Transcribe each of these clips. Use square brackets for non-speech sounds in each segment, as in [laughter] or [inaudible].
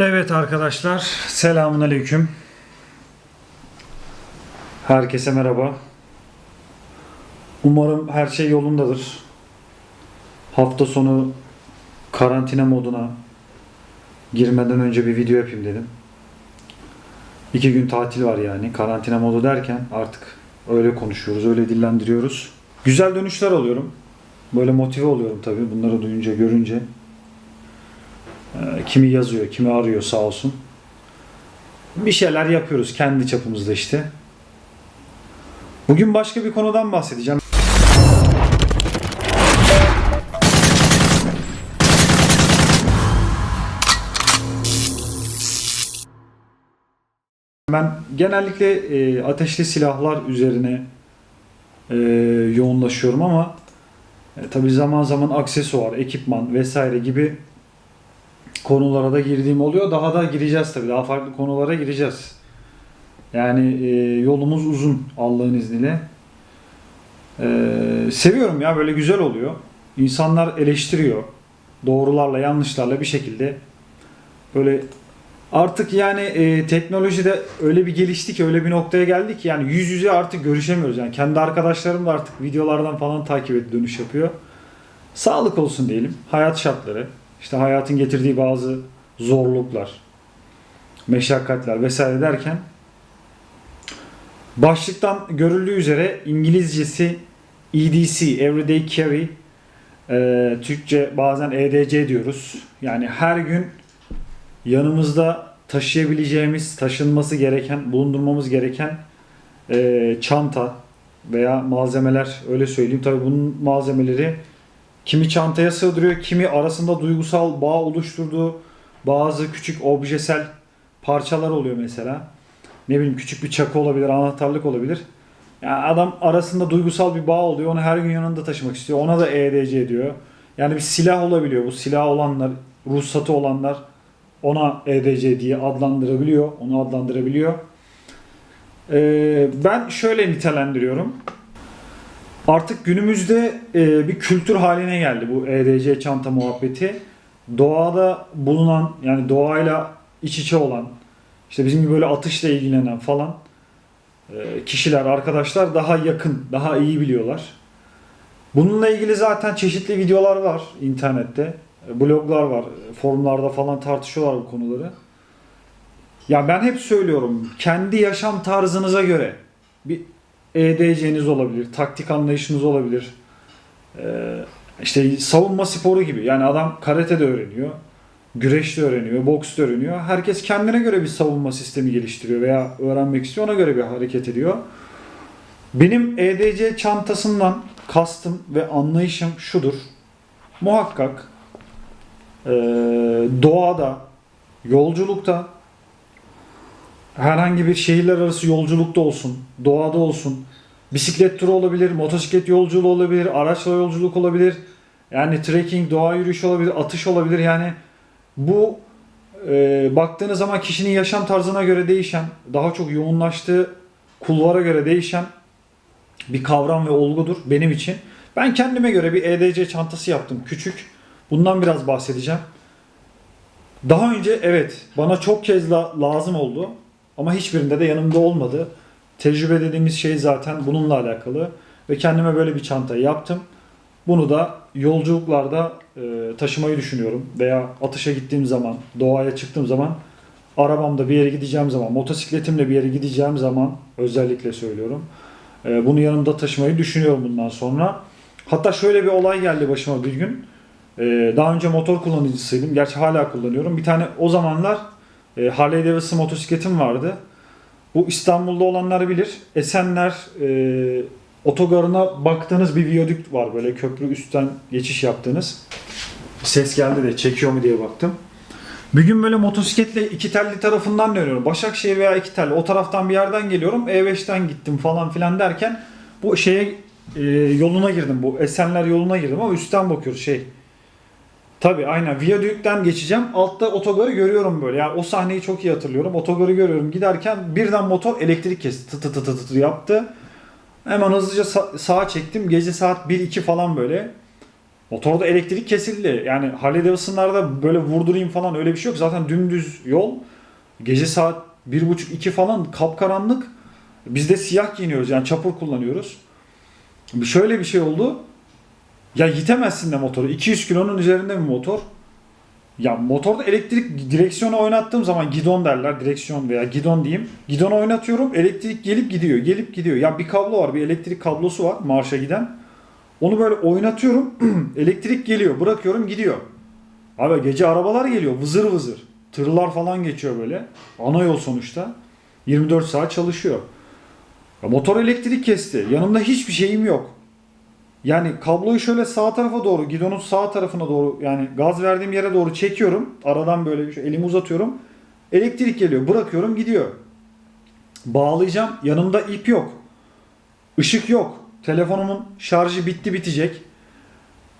Evet arkadaşlar, selamun aleyküm. Herkese merhaba. Umarım her şey yolundadır. Hafta sonu karantina moduna girmeden önce bir video yapayım dedim. İki gün tatil var yani. Karantina modu derken artık öyle konuşuyoruz, öyle dillendiriyoruz. Güzel dönüşler alıyorum. Böyle motive oluyorum tabii bunları duyunca, görünce. Ee, Kimi yazıyor, kimi arıyor sağ olsun. Bir şeyler yapıyoruz kendi çapımızda işte. Bugün başka bir konudan bahsedeceğim. Ben genellikle e, ateşli silahlar üzerine e, yoğunlaşıyorum ama e, tabii zaman zaman aksesuar, ekipman vesaire gibi konulara da girdiğim oluyor. Daha da gireceğiz tabii. Daha farklı konulara gireceğiz. Yani e, yolumuz uzun Allah'ın izniyle. E, seviyorum ya böyle güzel oluyor. İnsanlar eleştiriyor. Doğrularla yanlışlarla bir şekilde böyle artık yani e, teknolojide öyle bir gelişti ki öyle bir noktaya geldik ki yani yüz yüze artık görüşemiyoruz. Yani kendi arkadaşlarım da artık videolardan falan takip edip dönüş yapıyor. Sağlık olsun diyelim. Hayat şartları. İşte hayatın getirdiği bazı zorluklar, meşakkatler vesaire derken başlıktan görüldüğü üzere İngilizcesi EDC, Everyday Carry, e, Türkçe bazen EDC diyoruz. Yani her gün yanımızda taşıyabileceğimiz, taşınması gereken, bulundurmamız gereken e, çanta veya malzemeler öyle söyleyeyim. Tabii bunun malzemeleri Kimi çantaya sığdırıyor, kimi arasında duygusal bağ oluşturduğu bazı küçük objesel parçalar oluyor mesela. Ne bileyim küçük bir çakı olabilir, anahtarlık olabilir. Yani adam arasında duygusal bir bağ oluyor. Onu her gün yanında taşımak istiyor. Ona da EDC diyor. Yani bir silah olabiliyor. Bu silah olanlar, ruhsatı olanlar ona EDC diye adlandırabiliyor. Onu adlandırabiliyor. Ee, ben şöyle nitelendiriyorum. Artık günümüzde e, bir kültür haline geldi bu EDC çanta muhabbeti. Doğada bulunan yani doğayla iç içe olan işte bizim gibi böyle atışla ilgilenen falan e, kişiler, arkadaşlar daha yakın, daha iyi biliyorlar. Bununla ilgili zaten çeşitli videolar var internette. E, Bloglar var, forumlarda falan tartışıyorlar bu konuları. Ya ben hep söylüyorum kendi yaşam tarzınıza göre bir EDC'niz olabilir, taktik anlayışınız olabilir. Ee, işte savunma sporu gibi. Yani adam karate de öğreniyor, güreş de öğreniyor, boks da öğreniyor. Herkes kendine göre bir savunma sistemi geliştiriyor veya öğrenmek istiyor, ona göre bir hareket ediyor. Benim EDC çantasından kastım ve anlayışım şudur. Muhakkak ee, doğada, yolculukta, herhangi bir şehirler arası yolculukta olsun, doğada olsun, bisiklet turu olabilir, motosiklet yolculuğu olabilir, araçla yolculuk olabilir. Yani trekking, doğa yürüyüşü olabilir, atış olabilir. Yani bu e, baktığınız zaman kişinin yaşam tarzına göre değişen, daha çok yoğunlaştığı kulvara göre değişen bir kavram ve olgudur benim için. Ben kendime göre bir EDC çantası yaptım. Küçük. Bundan biraz bahsedeceğim. Daha önce evet bana çok kez la- lazım oldu. Ama hiçbirinde de yanımda olmadı. Tecrübe dediğimiz şey zaten bununla alakalı. Ve kendime böyle bir çanta yaptım. Bunu da yolculuklarda e, taşımayı düşünüyorum. Veya atışa gittiğim zaman, doğaya çıktığım zaman, arabamda bir yere gideceğim zaman, motosikletimle bir yere gideceğim zaman özellikle söylüyorum. E, bunu yanımda taşımayı düşünüyorum bundan sonra. Hatta şöyle bir olay geldi başıma bir gün. E, daha önce motor kullanıcısıydım. Gerçi hala kullanıyorum. Bir tane o zamanlar e, Harley Davidson motosikletim vardı. Bu İstanbul'da olanlar bilir. Esenler e, otogarına baktığınız bir viyadük var böyle köprü üstten geçiş yaptığınız. Ses geldi de çekiyor mu diye baktım. Bir gün böyle motosikletle iki telli tarafından dönüyorum. Başakşehir veya iki telli o taraftan bir yerden geliyorum. E5'ten gittim falan filan derken bu şeye e, yoluna girdim. Bu Esenler yoluna girdim ama üstten bakıyoruz şey. Tabii aynen. Viyadükten geçeceğim. Altta otogarı görüyorum böyle. Yani o sahneyi çok iyi hatırlıyorum. Otogarı görüyorum. Giderken birden motor elektrik kesti. Tı tı tı tı tı yaptı. Hemen hızlıca sa- sağa çektim. Gece saat 1-2 falan böyle. Motorda elektrik kesildi. Yani Harley Davidson'larda böyle vurdurayım falan öyle bir şey yok. Zaten dümdüz yol. Gece saat 1.30-2 falan kapkaranlık. Biz de siyah giyiniyoruz yani çapur kullanıyoruz. Şöyle bir şey oldu. Ya yitemezsin de motoru. 200 kilonun üzerinde bir motor. Ya motorda elektrik direksiyonu oynattığım zaman gidon derler direksiyon veya gidon diyeyim. Gidonu oynatıyorum elektrik gelip gidiyor gelip gidiyor. Ya bir kablo var bir elektrik kablosu var marşa giden. Onu böyle oynatıyorum [clears throat] elektrik geliyor bırakıyorum gidiyor. Abi gece arabalar geliyor vızır vızır. Tırlar falan geçiyor böyle. Ana yol sonuçta. 24 saat çalışıyor. Ya motor elektrik kesti. Yanımda hiçbir şeyim yok. Yani kabloyu şöyle sağ tarafa doğru, gidonun sağ tarafına doğru yani gaz verdiğim yere doğru çekiyorum. Aradan böyle şu elimi uzatıyorum. Elektrik geliyor. Bırakıyorum gidiyor. Bağlayacağım. Yanımda ip yok. Işık yok. Telefonumun şarjı bitti bitecek.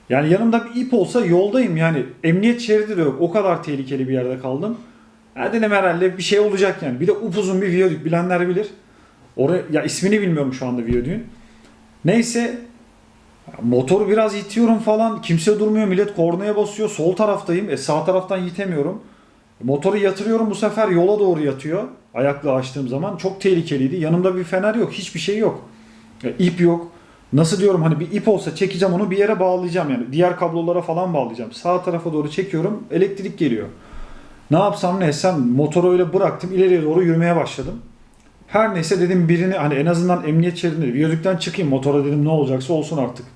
Yani yanımda bir ip olsa yoldayım yani. Emniyet şeridi de yok. O kadar tehlikeli bir yerde kaldım. Ya dedim herhalde bir şey olacak yani. Bir de upuzun bir viyadük. Bilenler bilir. Oraya, ya ismini bilmiyorum şu anda viyadüğün. Neyse Motoru biraz itiyorum falan. Kimse durmuyor. Millet kornaya basıyor. Sol taraftayım. E sağ taraftan yitemiyorum. Motoru yatırıyorum bu sefer yola doğru yatıyor. Ayakla açtığım zaman. Çok tehlikeliydi. Yanımda bir fener yok. Hiçbir şey yok. E, ip yok. Nasıl diyorum hani bir ip olsa çekeceğim onu bir yere bağlayacağım yani. Diğer kablolara falan bağlayacağım. Sağ tarafa doğru çekiyorum. Elektrik geliyor. Ne yapsam ne etsem motoru öyle bıraktım. ileriye doğru yürümeye başladım. Her neyse dedim birini hani en azından emniyet şeridinde viyadükten çıkayım motora dedim ne olacaksa olsun artık.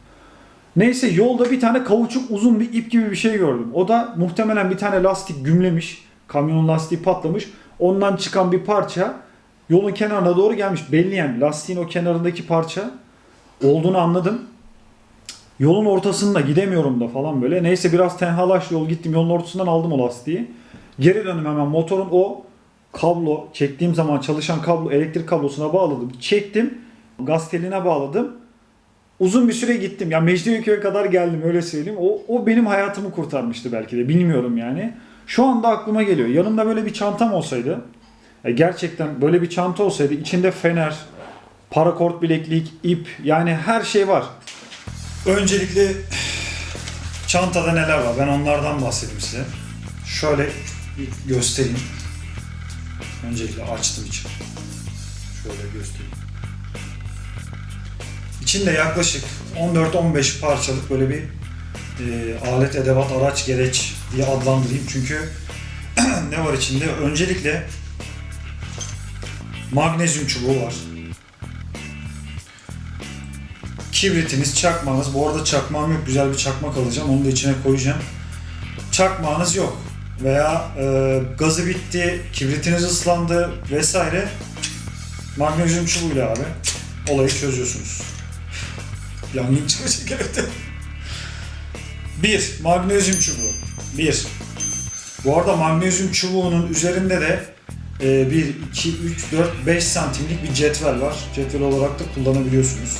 Neyse yolda bir tane kauçuk uzun bir ip gibi bir şey gördüm. O da muhtemelen bir tane lastik gümlemiş. Kamyonun lastiği patlamış. Ondan çıkan bir parça yolun kenarına doğru gelmiş. Belli yani lastiğin o kenarındaki parça olduğunu anladım. Yolun ortasında gidemiyorum da falan böyle. Neyse biraz tenhalaş yol gittim. Yolun ortasından aldım o lastiği. Geri döndüm hemen motorun o kablo çektiğim zaman çalışan kablo elektrik kablosuna bağladım. Çektim. Gaz teline bağladım. Uzun bir süre gittim. Ya Mecidiyeköy'e kadar geldim öyle söyleyeyim. O, o benim hayatımı kurtarmıştı belki de. Bilmiyorum yani. Şu anda aklıma geliyor. Yanımda böyle bir çantam olsaydı. ya gerçekten böyle bir çanta olsaydı. içinde fener, parakort bileklik, ip yani her şey var. Öncelikle çantada neler var? Ben onlardan bahsedeyim size. Şöyle bir göstereyim. Öncelikle açtım için. Şöyle göstereyim. İçinde yaklaşık 14-15 parçalık böyle bir e, alet, edevat, araç, gereç diye adlandırayım. Çünkü [clears throat] ne var içinde? Öncelikle magnezyum çubuğu var. Kibritiniz, çakmağınız. Bu arada çakmağım yok. Güzel bir çakmak alacağım. Onu da içine koyacağım. Çakmağınız yok. Veya e, gazı bitti, kibritiniz ıslandı vesaire. Magnezyum çubuğuyla abi olayı çözüyorsunuz. Yangın çıkacak evde. Bir, magnezyum çubuğu. Bir. Bu arada magnezyum çubuğunun üzerinde de e, 1, 2, 3, 4, 5 santimlik bir cetvel var. Cetvel olarak da kullanabiliyorsunuz.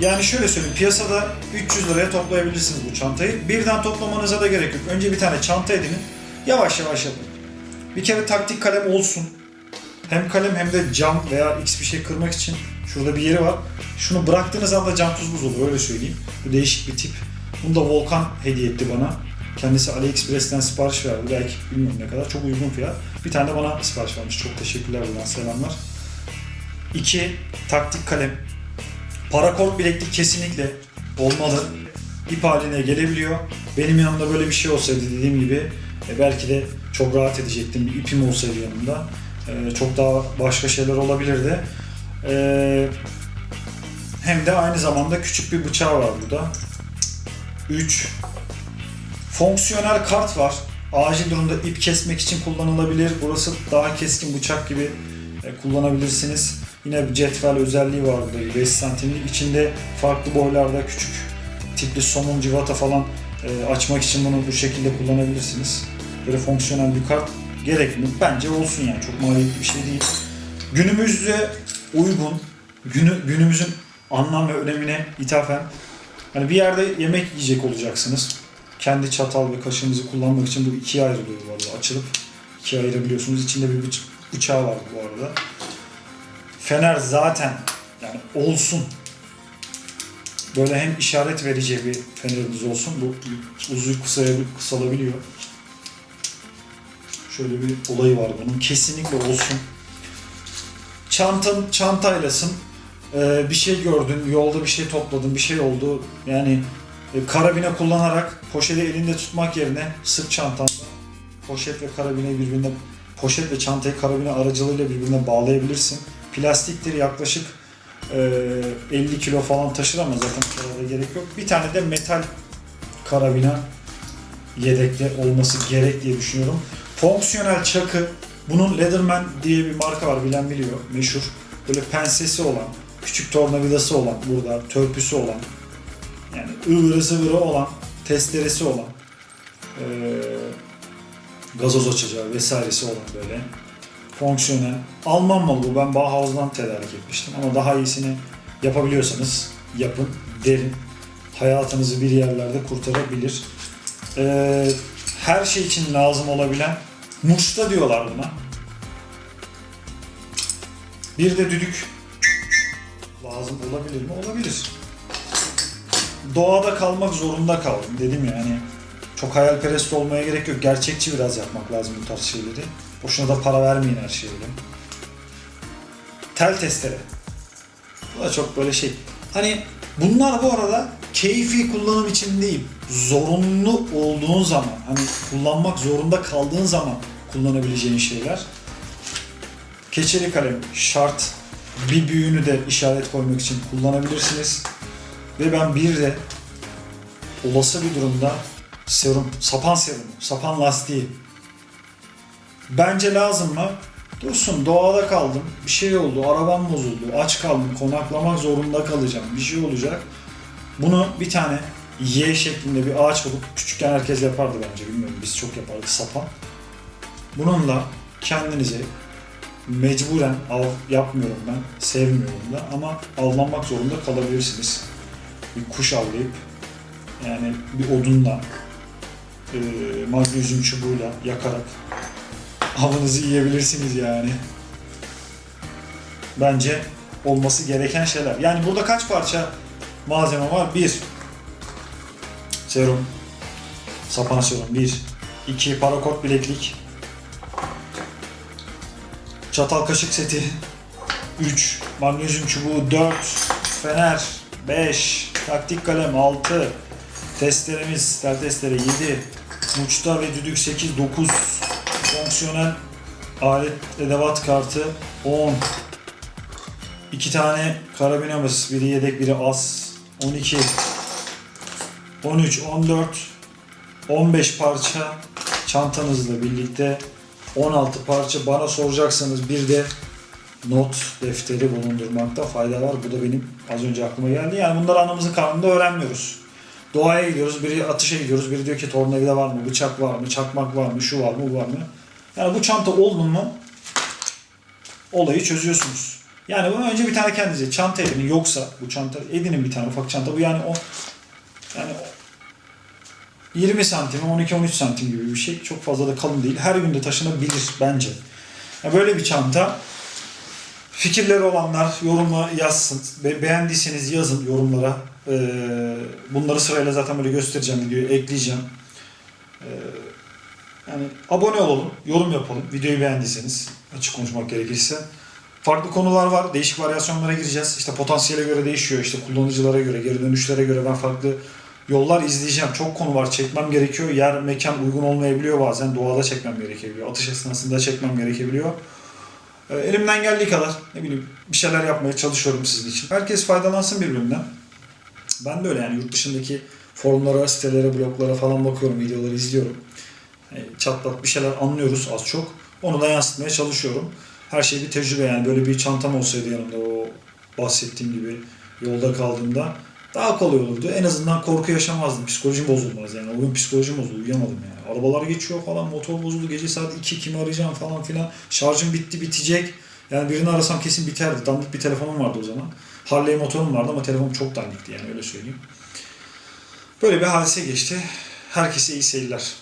Yani şöyle söyleyeyim, piyasada 300 liraya toplayabilirsiniz bu çantayı. Birden toplamanıza da gerek yok. Önce bir tane çanta edinin, yavaş yavaş yapın. Bir kere taktik kalem olsun. Hem kalem hem de cam veya x bir şey kırmak için şurada bir yeri var. Şunu bıraktığınız anda cam tuz olur öyle söyleyeyim. Bu değişik bir tip. Bunu da Volkan hediye etti bana. Kendisi AliExpress'ten sipariş verdi. Belki bilmiyorum ne kadar. Çok uygun fiyat. Bir tane de bana sipariş vermiş. Çok teşekkürler buradan selamlar. İki, taktik kalem. Parakort bileklik kesinlikle olmalı. İp haline gelebiliyor. Benim yanımda böyle bir şey olsaydı dediğim gibi e, belki de çok rahat edecektim. Bir ipim olsaydı yanımda. E, çok daha başka şeyler olabilirdi. E, hem de aynı zamanda küçük bir bıçağı var burada. 3. Fonksiyonel kart var. Acil durumda ip kesmek için kullanılabilir. Burası daha keskin bıçak gibi e, kullanabilirsiniz. Yine bir cetvel özelliği var burada 5 santimlik. İçinde farklı boylarda küçük tipli somun, civata falan e, açmak için bunu bu şekilde kullanabilirsiniz. Böyle fonksiyonel bir kart gerekli? Bence olsun yani. Çok maliyetli bir şey değil. Günümüzde uygun, günü, günümüzün anlam ve önemine ithafen hani bir yerde yemek yiyecek olacaksınız. Kendi çatal ve kaşığınızı kullanmak için bu ikiye ayrılıyor bu arada. Açılıp ikiye ayırabiliyorsunuz. İçinde bir bıç- bıçağı var bu arada. Fener zaten yani olsun. Böyle hem işaret verici bir fenerimiz olsun. Bu uzun kısaya kısalabiliyor. Şöyle bir olayı var bunun. Kesinlikle olsun. Çantan çantaylasın. Ee, bir şey gördün, yolda bir şey topladın, bir şey oldu. Yani e, karabine kullanarak poşeti elinde tutmak yerine sırt çantanda poşet ve karabine birbirine poşet ve çantayı karabine aracılığıyla birbirine bağlayabilirsin. Plastiktir yaklaşık e, 50 kilo falan taşır ama zaten bu kadar da gerek yok. Bir tane de metal karabina yedekte olması gerek diye düşünüyorum. Fonksiyonel çakı bunun Leatherman diye bir marka var bilen biliyor meşhur. Böyle pensesi olan, küçük tornavidası olan burada, törpüsü olan yani ıvırı zıvırı olan, testeresi olan eee, gazoz açacağı vesairesi olan böyle fonksiyonel. Alman malı bu. Ben Bauhaus'dan tedarik etmiştim ama daha iyisini yapabiliyorsanız yapın derin. Hayatınızı bir yerlerde kurtarabilir. Eee, her şey için lazım olabilen muşta diyorlar buna. Bir de düdük lazım olabilir mi? Olabilir. Doğada kalmak zorunda kaldım dedim ya hani çok hayalperest olmaya gerek yok. Gerçekçi biraz yapmak lazım bu tarz şeyleri. Boşuna da para vermeyin her şeye. Tel testere. Bu da çok böyle şey. Hani bunlar bu arada keyfi kullanım için değil. Zorunlu olduğun zaman, hani kullanmak zorunda kaldığın zaman kullanabileceğin şeyler. Keçeli kalem şart. Bir büyüğünü de işaret koymak için kullanabilirsiniz. Ve ben bir de olası bir durumda serum, sapan serumu, sapan lastiği. Bence lazım mı? Dursun doğada kaldım, bir şey oldu, arabam bozuldu, aç kaldım, konaklamak zorunda kalacağım, bir şey olacak. Bunu bir tane Y şeklinde bir ağaç bulup küçükken herkes yapardı bence bilmiyorum biz çok yapardık sapan. Bununla kendinize mecburen av yapmıyorum ben, sevmiyorum da ama avlanmak zorunda kalabilirsiniz. Bir kuş avlayıp yani bir odunla e, magnezyum çubuğuyla yakarak avınızı yiyebilirsiniz yani. Bence olması gereken şeyler. Yani burada kaç parça malzeme var? Bir, serum, sapan serum. Bir, iki, parakot bileklik, çatal kaşık seti, 3, magnezyum çubuğu. 4, fener. 5, taktik kalem. 6, testeremiz, tel testere 7, uçta ve düdük 8, 9, fonksiyonel alet edevat kartı 10, 2 tane karabinamız, biri yedek biri az, 12, 13, 14, 15 parça çantanızla birlikte 16 parça bana soracaksanız bir de not defteri bulundurmakta fayda var. Bu da benim az önce aklıma geldi. Yani bunları anamızın karnında öğrenmiyoruz. Doğaya gidiyoruz, biri atışa gidiyoruz, biri diyor ki tornavida var mı, bıçak var mı, çakmak var mı, şu var mı, bu var mı? Yani bu çanta oldu mu olayı çözüyorsunuz. Yani bunu önce bir tane kendinize çanta edinin yoksa bu çanta edinin bir tane ufak çanta bu yani o yani o 20 santim 12-13 santim gibi bir şey çok fazla da kalın değil her gün de taşınabilir bence. Yani böyle bir çanta fikirleri olanlar yoruma yazsın. Be- beğendiyseniz yazın yorumlara. Ee, bunları sırayla zaten böyle göstereceğim videoyu ekleyeceğim. Ee, yani abone olalım, yorum yapalım. Videoyu beğendiyseniz açık konuşmak gerekirse. Farklı konular var. Değişik varyasyonlara gireceğiz. İşte potansiyele göre değişiyor. İşte kullanıcılara göre, geri dönüşlere göre ben farklı yollar izleyeceğim. Çok konu var. Çekmem gerekiyor. Yer, mekan uygun olmayabiliyor bazen. Doğada çekmem gerekebiliyor. Atış esnasında çekmem gerekebiliyor. Ee, Elimden geldiği kadar ne bileyim bir şeyler yapmaya çalışıyorum sizin için. Herkes faydalansın birbirinden. Ben de öyle yani yurt dışındaki forumlara, sitelere, bloglara falan bakıyorum, videoları izliyorum. Yani çatlat bir şeyler anlıyoruz az çok. Onu da yansıtmaya çalışıyorum. Her şey bir tecrübe yani böyle bir çantam olsaydı yanımda o bahsettiğim gibi yolda kaldığımda daha kolay olurdu. En azından korku yaşamazdım. Psikolojim bozulmaz yani. O gün psikolojim bozuldu. Uyuyamadım yani. Arabalar geçiyor falan. Motor bozuldu. Gece saat 2 kimi arayacağım falan filan. Şarjım bitti bitecek. Yani birini arasam kesin biterdi. Dandik bir telefonum vardı o zaman. Harley motorum vardı ama telefonum çok dandikti yani öyle söyleyeyim. Böyle bir hadise geçti. Herkese iyi seyirler.